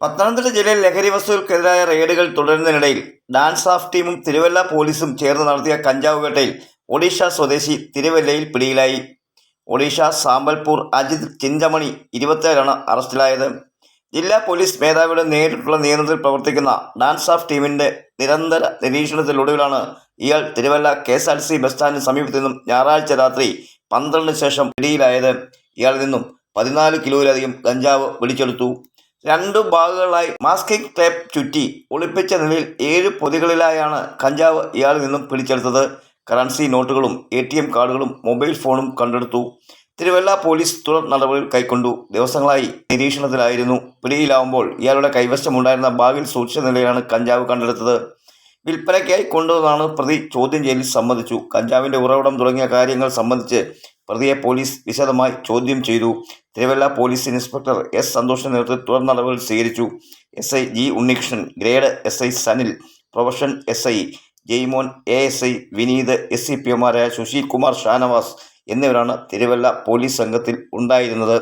പത്തനംതിട്ട ജില്ലയിൽ ലഹരി വസ്തുക്കൾക്കെതിരായ റെയ്ഡുകൾ തുടരുന്നതിനിടയിൽ dance of ടീമും തിരുവല്ല പോലീസും ചേർന്ന് നടത്തിയ കഞ്ചാവ് വേട്ടയിൽ ഒഡീഷ സ്വദേശി തിരുവല്ലയിൽ പിടിയിലായി. ഒഡീഷ സാമ്പൽപൂർ അജിത് ചിഞ്ചമണി ഇരുപത്തേഴാണ് അറസ്റ്റിലായത്. ജില്ലാ പോലീസ് മേധാവിയുടെ നേരിട്ടുള്ള നിയന്ത്രണത്തിൽ പ്രവർത്തിക്കുന്ന ഡാൻസ് ഓഫ് ടീമിന്റെ നിരന്തര നിരീക്ഷണത്തിലൊടുവിലാണ് ഇയാൾ Thiruvalla K S R T C സ്റ്റാൻഡിന് സമീപത്തു നിന്നും ഞായറാഴ്ച രാത്രി പന്ത്രണ്ടിന് ശേഷം പിടിയിലായത്. ഇയാളിൽ നിന്നും പതിനാല് കിലോയിലധികം കഞ്ചാവ് പിടിച്ചെടുത്തു രണ്ടു ഭാഗങ്ങളായി മാസ്കിംഗ് ടേപ്പ് ചുറ്റി ഒളിപ്പിച്ച നിലയിൽ ഏഴ് പൊതികളിലായാണ് കഞ്ചാവ് ഇയാളിൽ നിന്നും പിടിച്ചെടുത്തത്. കറൻസി നോട്ടുകളും എ ടി എം കാർഡുകളും മൊബൈൽ ഫോണും കണ്ടെടുത്തു. തിരുവല്ല പോലീസ് തുടർ നടപടികൾ കൈക്കൊണ്ടു. ദിവസങ്ങളായി നിരീക്ഷണത്തിലായിരുന്നു. പിടിയിലാവുമ്പോൾ ഇയാളുടെ കൈവശമുണ്ടായിരുന്ന ബാഗിൽ സൂക്ഷിച്ച നിലയിലാണ് കഞ്ചാവ് കണ്ടെടുത്തത്. വിൽപ്പനയ്ക്കായി കൊണ്ടുവന്നാണ് പ്രതി ചോദ്യം ചെയ്യലിൽ സമ്മതിച്ചു. കഞ്ചാവിന്റെ ഉറവിടം തുടങ്ങിയ കാര്യങ്ങൾ സംബന്ധിച്ച് പ്രതിയെ പോലീസ് വിശദമായി ചോദ്യം ചെയ്തു. തിരുവല്ല പോലീസ് ഇൻസ്പെക്ടർ എസ് സന്തോഷിന്റെ നേതൃത്വത്തിൽ തുടർ നടപടികൾ സ്വീകരിച്ചു. S I G Unnikrishnan grade S I Sanil probation S I Jaimon A S I Vineeth S C P ഒമാരായ Susheel Kumar Shanavas എന്നിവരാണ് തിരുവല്ല പോലീസ് സംഘത്തിൽ ഉണ്ടായിരുന്നത്.